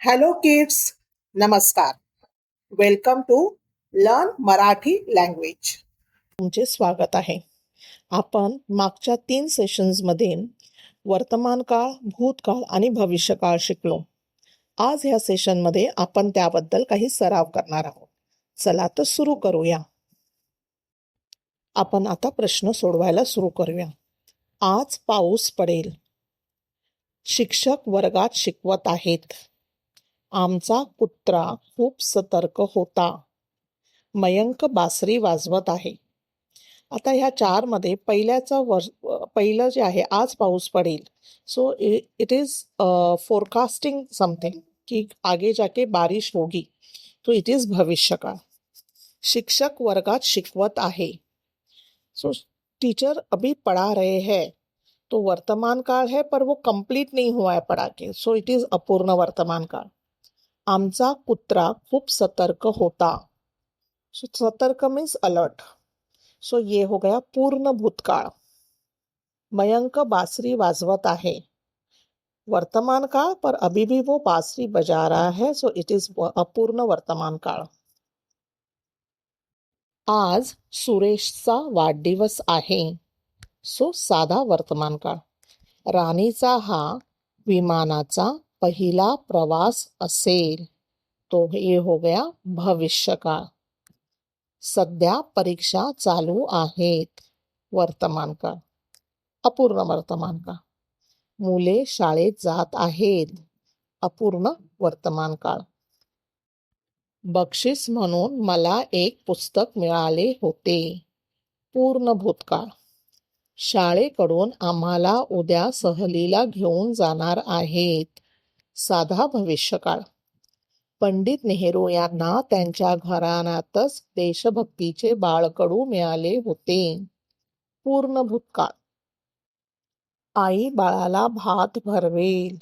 Hello kids नमस्कार welcome to learn Marathi language तुमचे स्वागत आहे. आपण मागच्या तीन सेशन्समध्ये वर्तमान काळ भूतकाळ आणि भविष्यकाळ शिकलो. आज ह्या सेशनमध्ये आपण त्याबद्दल काही सराव करणार आहोत. चला तर सुरू करूया. आपण आता प्रश्न सोडवायला सुरू करूया. आज पाऊस पडेल. शिक्षक वर्गात शिकवत आहेत. आमचा कुत्रा खूप सतर्क होता. मयंक बासरी वाजवत आहे. आता ह्या चारमध्ये पहिल्याचं वर्ष पहिलं जे आहे आज पाऊस पडेल. So it is forecasting something की आगे जाके बारिश होगी. तो इट इज भविष्यकाळ. शिक्षक वर्गात शिकवत आहे. सो टीचर अभी पढ़ा रहे हैं. तो वर्तमान काळ है पर वो कंप्लीट नहीं हुआ है पढ़ा के। सो इट इज अपूर्ण वर्तमान काळ। आमचा कुत्रा खूप सतर्क होता। सो सतर्क मीन्स अलर्ट सो ये हो गया पूर्ण भूतकाळ। मयंक बासरी वाजवत आहे। वर्तमान काळ पर अभी भी वो बासरी बजा रहा है। सो इट इज अपूर्ण वर्तमान काळ। आज सुरेशचा वाढदिवस आहे। सो साधा वर्तमान काळ. राणीचा हा विमानाचा पहिला प्रवास असेल तो ये हो गया भविष्य काळ. सध्या परीक्षा चालू आहेत वर्तमान काळ. अपूर्ण वर्तमान काळ. मुले शाळेत जात आहेत अपूर्ण वर्तमान काळ. बक्षीस म्हणून मला एक पुस्तक मिळाले होते पूर्ण भूतकाळ. शाळेकडून आम्हाला उद्या सहलीला घेऊन जाणार आहेत. साधा भविष्यकाळ. पंडित नेहरू यांना त्यांच्या घराण्यातच देशभक्तीचे बाळकडू मिळाले होते. पूर्ण भूतकाळ. आई बाळाला भात भरवेल.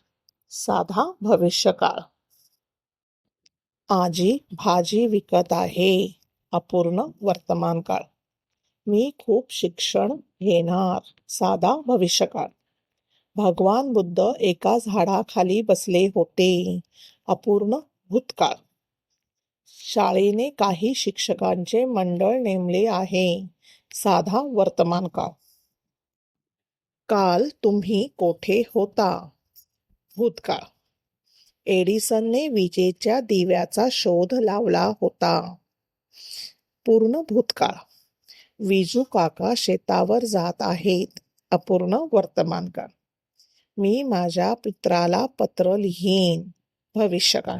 साधा भविष्यकाळ. आजी भाजी विकत आहे. अपूर्ण वर्तमान काळ मी खूप शिक्षण घेणार साधा भविष्यकाळ. भगवान बुद्ध एका झाडाखाली बसले होते. अपूर्ण भूतकाळ. शाळेने काही शिक्षकांचे मंडळ नेमले आहे. साधा वर्तमान काळ काल तुम्ही कोठे होता? भूतकाळ. एडिसनने विजेच्या दिव्याचा शोध लावला होता. पूर्ण भूतकाळ. विजू काका शेतावर जात आहेत अपूर्ण वर्तमान काळ मी माझ्या पित्राला पत्र लिहीन भविष्यकाळ.